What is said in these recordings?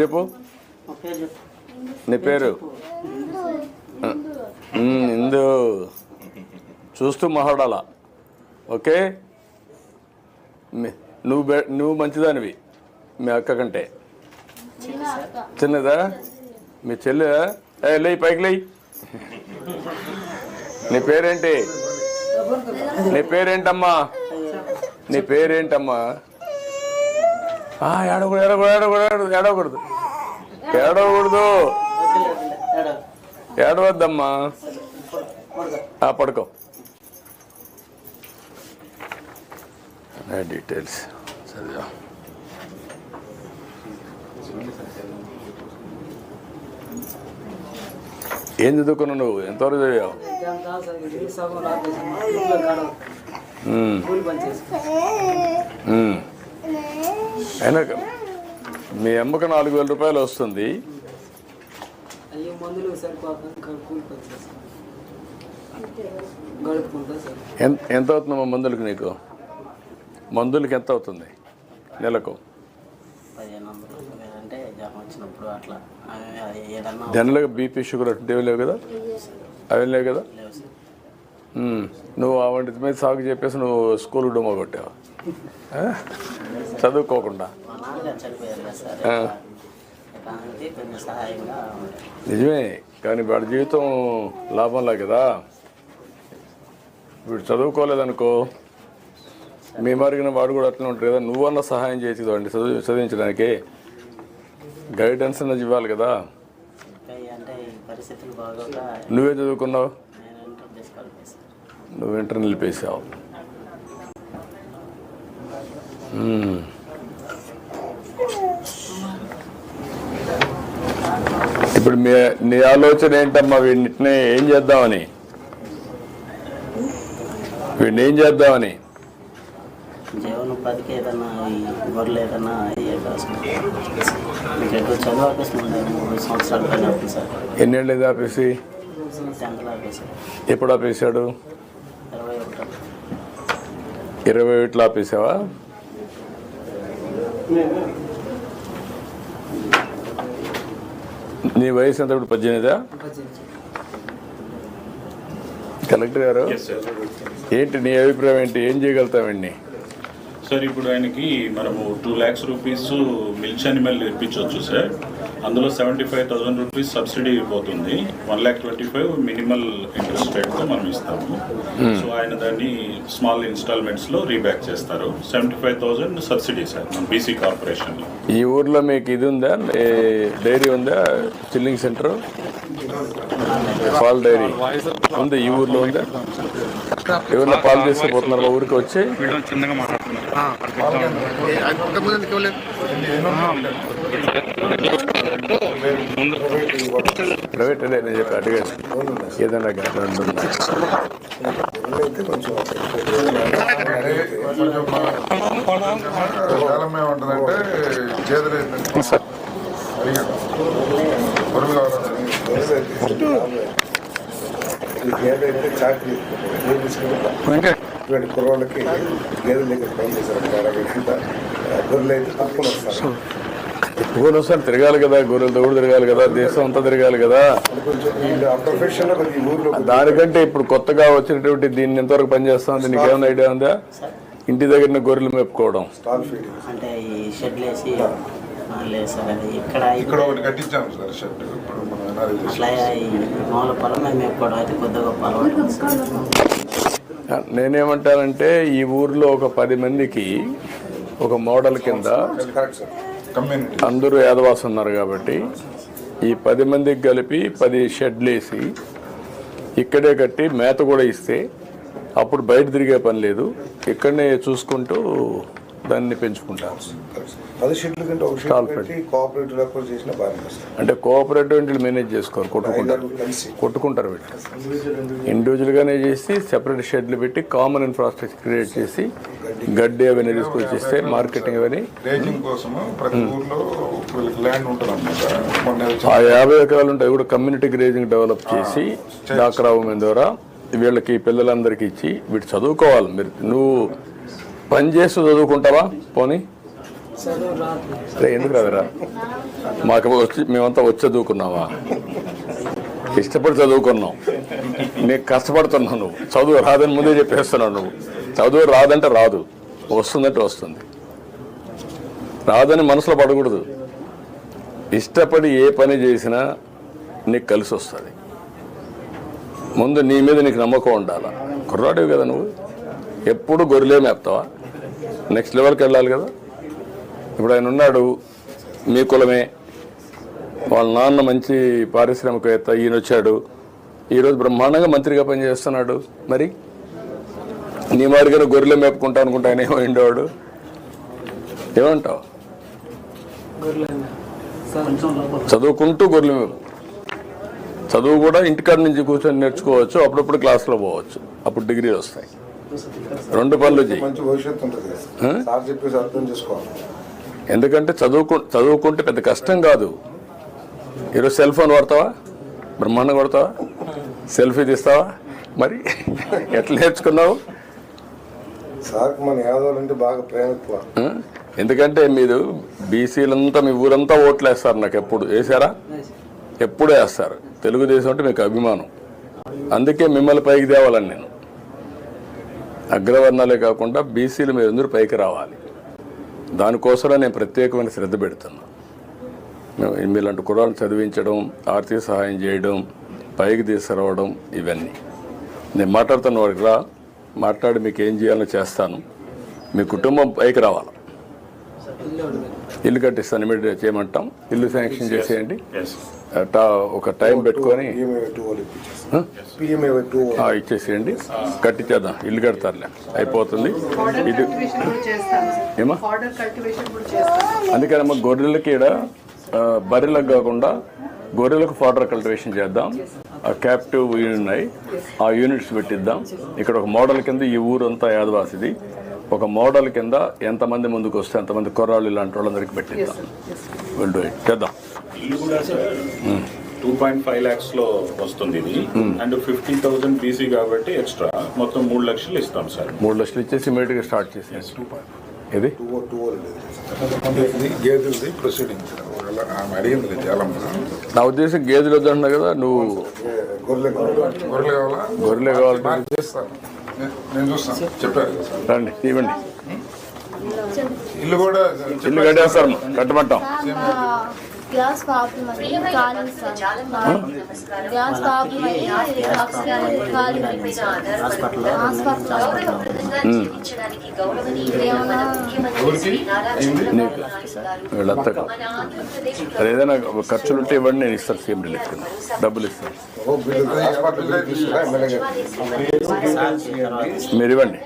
చెప్పు. నీ పేరు? ఇందు. చూస్తూ మాట్లాడాల ఓకే? నువ్వు బె- నువ్వు మంచిదానివి మీ అక్క కంటే. చిన్నదా? మీ చెల్లె? ఏ లేయి పైకి లేయి. నీ పేరేంటి? నీ పేరేంటమ్మా? నీ పేరేంటమ్మా? ఆ, ఏడవకూడదు ఏడవకూడదు ఏడవకూడదు. ఏడవకూడదు. ఏడవద్దమ్మా. ఆ, పడుకో. డీటెయిల్స్ చదివా. ఏం చదువుకున్నావు నువ్వు? ఎంతవరకు చదివావు. అయినా మీ అమ్మకు నాలుగు వేల రూపాయలు వస్తుంది. ఎంత అవుతుందమ్మా మందులకి నీకు? మందులకి ఎంత అవుతుంది నెలకు జనరల్గా బీపీ షుగర్ అటువంటివి లేవు కదా? అవి లేవు కదా? నువ్వు ఆ వంటి మీద సాగు చెప్పేసి నువ్వు స్కూల్ డొమ్మ కొట్టావు? చదువుకోకుండా. నిజమే కానీ వాడి జీవితం లాభంలా కదా? వీడు చదువుకోలేదనుకో మీ మరిగిన వాడు కూడా అట్లా ఉంటాడు కదా? నువ్వన్నా సహాయం చేయొచ్చు వాడిని చదువు చదివించడానికి. గైడెన్స్ అన్నది ఇవ్వాలి కదా? నువ్వే చదువుకున్నావు? నువ్వు ఇంటర్ నిలిపేసావు ఇప్పుడు మీ నీ ఆలోచన ఏంటమ్మా? వీడిని ఏం చేద్దామని? వీడిని ఏం చేద్దామని? ఎన్నేళ్ళు ఇది ఆపేసి ఎప్పుడు ఆపేసాడు ఇరవై ఒకటిలో ఆపేసావా నీ వయసు ఎంత ఇప్పుడు? పద్దెనిమిదా? కలెక్టర్ గారు? ఏంటి నీ అభిప్రాయం ఏంటి? ఏం చేయగలుగుతామండి సార్ ఇప్పుడు ఆయనకి మనము two lakhs rupees milch animal ఇప్పించవచ్చు sir అందులో seventy five thousand rupees subsidy పోతుంది. One lakh twenty five minimal interest రేట్తో మనం ఇస్తాము. సో ఆయన దాన్ని స్మాల్ ఇన్స్టాల్మెంట్స్లో రీబ్యాక్ చేస్తారు. Seventy five thousand subsidy sir మన బీసీ కార్పొరేషన్లో ఈ ఊర్లో మీకు ఇది ఉందా? డైరీ ఉందా? Chilling centre? పాల్ డైరీ ఉంది? ఈ ఊర్లో ఉందా? ఎవరిలో పాలు తీసుకుపోతున్నారు? మా ఊరికి వచ్చి? ప్రైవేట్ నేను చెప్పి. అడిగాను ఏదైనా గ్యారెంటీ ఉందా ఏముంటుందంటే చేతులు ఏదైతే చాకరీ ఇటువంటి కుర్రోళ్ళకి గేదెల దగ్గర పని చేశారు. గొర్రెలు అయితే తక్కువ వస్తారు వస్తాను తిరగాలి కదా గొర్రెలతో కూడా తిరగాలి కదా దేశం అంతా తిరగాలి కదా. దానికంటే ఇప్పుడు కొత్తగా వచ్చినటువంటి దీన్ని ఎంతవరకు పనిచేస్తుంది నీకు ఏమైనా ఐడియా ఉందా? ఇంటి దగ్గర గొర్రెలు అంటే ఈ వేసి ఇక్కడ ఒకటి కట్టించాము సార్ షెడ్. ఇప్పుడు మామూలు పొలం మేము మేపుకోవడం అయితే కొద్దిగా. నేనేమంటానంటే ఈ ఊర్లో ఒక పది మందికి ఒక మోడల్ కింద కరెక్ట్ సార్ కమ్యూనిటీ అందరూ యాదవాస్ ఉన్నారు కాబట్టి ఈ పది మందికి కలిపి పది షెడ్లు వేసి ఇక్కడే కట్టి మేత కూడా ఇస్తే అప్పుడు బయట తిరిగే పని లేదు. ఇక్కడనే చూసుకుంటూ దాన్ని పెంచుకుంటారు. Correct sir. పది షెడ్లు కంటే ఒక స్టాల్ షెడ్ పెట్టి కోఆపరేటివ్ అప్రోచ్ చేసిన బాగా సార్ అంటే కోఆపరేటివ్ వీళ్ళు మేనేజ్ చేసుకోరు కొట్టుకుంటారు. కొట్టుకుంటారు వీళ్ళు. ఇండివిజువల్గానే చేసి సెపరేట్ షెడ్లు పెట్టి కామన్ ఇన్ఫ్రాస్ట్రక్చర్ క్రియేట్ చేసి గడ్డి. అవన్నీ తీసుకొచ్చి ఇస్తే మార్కెటింగ్ అవన్నీ మొన్న ఆ యాభై ఎకరాలు ఉంటాయి కూడా కమ్యూనిటీ గ్రేజింగ్ డెవలప్ చేసి డాక్రా ఉమెన్ ద్వారా వీళ్ళకి పిల్లలందరికీ ఇచ్చి వీడు చదువుకోవాలి. మీరు నువ్వు పని చేస్తూ చదువుకుంటావా? పోనీ. ఎందుకు రాదురా మాకు వచ్చి మేమంతా వచ్చి చదువుకున్నావా? ఇష్టపడి చదువుకున్నాం. నీకు కష్టపడుతున్నావు నువ్వు. చదువు రాదని ముందే చెప్పేస్తున్నావు నువ్వు. చదువు రాదంటే రాదు. వస్తుందంటే వస్తుంది. రాదని మనసులో పడకూడదు. ఇష్టపడి ఏ పని చేసినా నీకు కలిసి వస్తుంది. ముందు నీ మీద నీకు నమ్మకం ఉండాలా? కుర్రాడేవి కదా నువ్వు. ఎప్పుడు గొర్రెలే మేపుతావా? నెక్స్ట్ లెవెల్కి వెళ్ళాలి కదా. ఇప్పుడు ఆయన ఉన్నాడు మీ కులమే. వాళ్ళ నాన్న మంచి పారిశ్రామికవేత్త ఈయన వచ్చాడు. ఈరోజు బ్రహ్మాండంగా మంత్రిగా పనిచేస్తున్నాడు. మరి? నీ మాదిరిగా గొర్రెలు మేపుకుంటా అనుకుంటా ఆయన ఏమో ఉండేవాడు? ఏమంటావు? చదువుకుంటూ గొర్రెలు మేపు. చదువు కూడా ఇంటికాడ నుంచి కూర్చొని నేర్చుకోవచ్చు అప్పుడప్పుడు క్లాస్లో పోవచ్చు. అప్పుడు డిగ్రీలు వస్తాయి. రెండు పనులు మంచి భవిష్యత్తు ఉంటుంది. సార్ చెప్పేసి అర్థం చేసుకోవాలి. ఎందుకంటే చదువుకు చదువుకుంటే పెద్ద కష్టం కాదు. ఈరోజు సెల్ ఫోన్ వాడతావా? బ్రహ్మాండం కొడతావా సెల్ఫీ తీస్తావా? మరి ఎట్లా నేర్చుకున్నావు? సార్కి మన బాగా ప్రేమ? ఎందుకంటే మీరు బీసీలంతా మీ ఊరంతా ఓట్లు వేస్తారు నాకు ఎప్పుడు. వేసారా ఎప్పుడు వేస్తారు. తెలుగుదేశం అంటే మీకు అభిమానం. అందుకే మిమ్మల్ని పైకి తేవాలని నేను. అగ్రవర్ణాలే కాకుండా బీసీలు మీరు అందరూ పైకి రావాలి? దానికోసమే నేను ప్రత్యేకమైన శ్రద్ధ పెడుతున్నాను మీలాంటి కుర్రాలను చదివించడం ఆర్థిక సహాయం చేయడం పైకి తీసుకురావడం ఇవన్నీ. నేను మాట్లాడుతున్న వాడికి రా మాట్లాడి మీకు ఏం చేయాలో చేస్తాను. మీ కుటుంబం పైకి రావాలి? ఇల్లు కట్టిస్తాను ఇమీడియట్ చేయమంటాం. ఇల్లు శాంక్షన్ చేసేయండి. ఒక టైం పెట్టుకొని ఇచ్చేసేయండి. కట్టించేద్దాం ఇల్లు కడతారులే. అయిపోతుంది. ఇది ఏమా? అందుకనమ్మా గొర్రెలకి ఈడ ఆ, బర్రెలకు కాకుండా గొర్రెలకు ఫాడర్ కల్టివేషన్ చేద్దాం. ఆ క్యాప్టివ్ యూనిట్ ఉన్నాయి. ఆ యూనిట్స్ పెట్టిద్దాం. ఇక్కడ ఒక మోడల్ కింద ఈ ఊరంతా యాదవాసిది. ఒక మోడల్ కింద ఎంతమంది ముందుకు వస్తే ఎంతమంది కుర్రాళ్ళు ఇలాంటి వాళ్ళందరికీ పెట్టిద్దాం. విల్ డూ ఇట్ చేద్దాం. ఇల్లు కూడా సార్ టూ పాయింట్ ఫైవ్ ల్యాక్స్లో వస్తుంది ఇది. అండ్ ఫిఫ్టీ థౌసండ్ బీసీ కాబట్టి ఎక్స్ట్రా మొత్తం మూడు లక్షలు ఇస్తాం సార్ మూడు లక్షలు ఇచ్చేసి ఇమీడియట్గా స్టార్ట్ చేసేసి ఇది నా ఉద్దేశం గేదెలు వద్దంటున్నా కదా నువ్వు గొర్రెలు కావాలా? గొర్రెలే కావాలి నేను చూస్తాను చెప్పారు. రండి ఇవ్వండి ఇల్లు కూడా ఇల్లు కట్టేస్తారు కట్టమంటాం. గ్యాస్ ప్రాబ్లం అని కాలింగ్ సార్. గ్యాస్ ప్రాబ్లం అని కాలింగ్ హాస్పిటల్ ఏదైనా ఖర్చులుంటే ఇవ్వండి నేను ఇస్తాను సీఎం రిలీఫ్ కింద. డబ్బులు ఇస్తాను. మీరు ఇవ్వండి.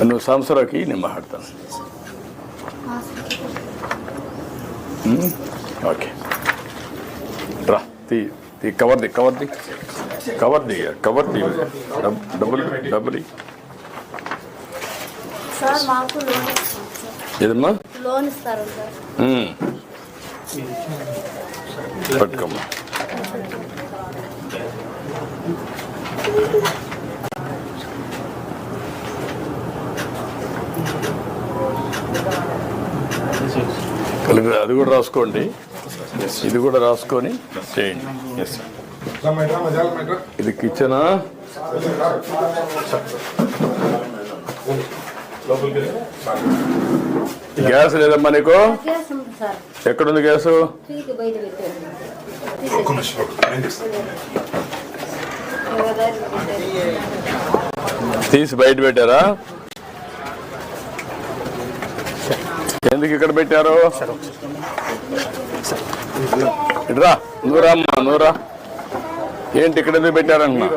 నువ్వు సాంసరావుకి నేను మాట్లాడతాను. ఓకే. రా తీ తీ cover the cover the. Cover the cover ది. డబ్- డబ్బులు డబ్బులు ఇ. సార్ మాకు లోన్ ఇస్తాం సార్. ఏదమ్మా. పట్టుకోమ్మా. కలిపి అది కూడా రాసుకోండి. ఇది కూడా రాసుకొని చేయండి. ఇది కిచెనా. గ్యాస్ లేదమ్మా నీకు? ఎక్కడుంది గ్యాసు? తీసి బయట పెట్టారా? ఎందుకు ఇక్కడ పెట్టారు? ఇట్రా నూరా అమ్మా నూరా ఏంటి ఇక్కడ ఎందుకు పెట్టారన్నా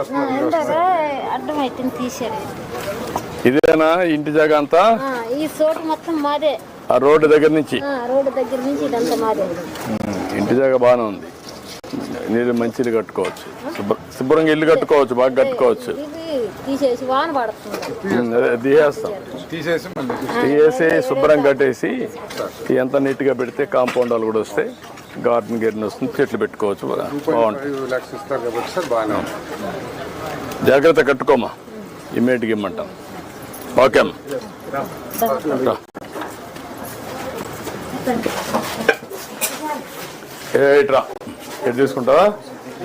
ఇదేనా ఇంటి జాగా అంతా? ఆ, ఈ చోటు మొత్తం మాదే. ఆ రోడ్డు దగ్గర నుంచి? రోడ్డు దగ్గర నుంచి ఇదంతా మాదే. ఇంటి జాగా బాగానే ఉంది. నీళ్ళు మంచి ఇల్లు కట్టుకోవచ్చు. శుభ్ర- శుభ్రంగా ఇల్లు కట్టుకోవచ్చు బాగా కట్టుకోవచ్చు. ఇది తీసేసి వాన పడుతుంది. తీసేస్తాం. తీసేసి శుభ్రం కట్టేసి ఎంత నీట్గా పెడితే కాంపౌండ్ వాళ్ళు కూడా వస్తాయి. గార్డెన్ గిర్డెన్ వస్తుంది చెట్లు పెట్టుకోవచ్చు బాగుంటుంది జాగ్రత్త కట్టుకోమా. ఇమీడియట్గా ఇమ్మంటాను ఓకే అమ్మా. రా. ఎటు ఇట్రా ఇటు తీసుకుంటావా?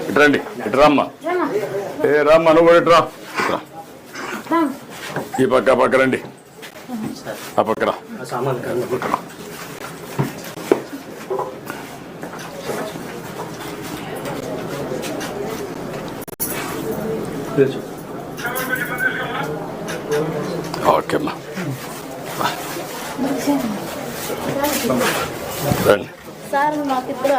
ఇటు రండి ఇటు రామ్మా. ఏ రామ్మా నువ్వు కూడా ఇటు రా. ఈ పక్క ఆ పక్క రండి. ఆ పక్క రా. ఓకే అమ్మా. రండి. సార్ మాకు ఇప్పుడు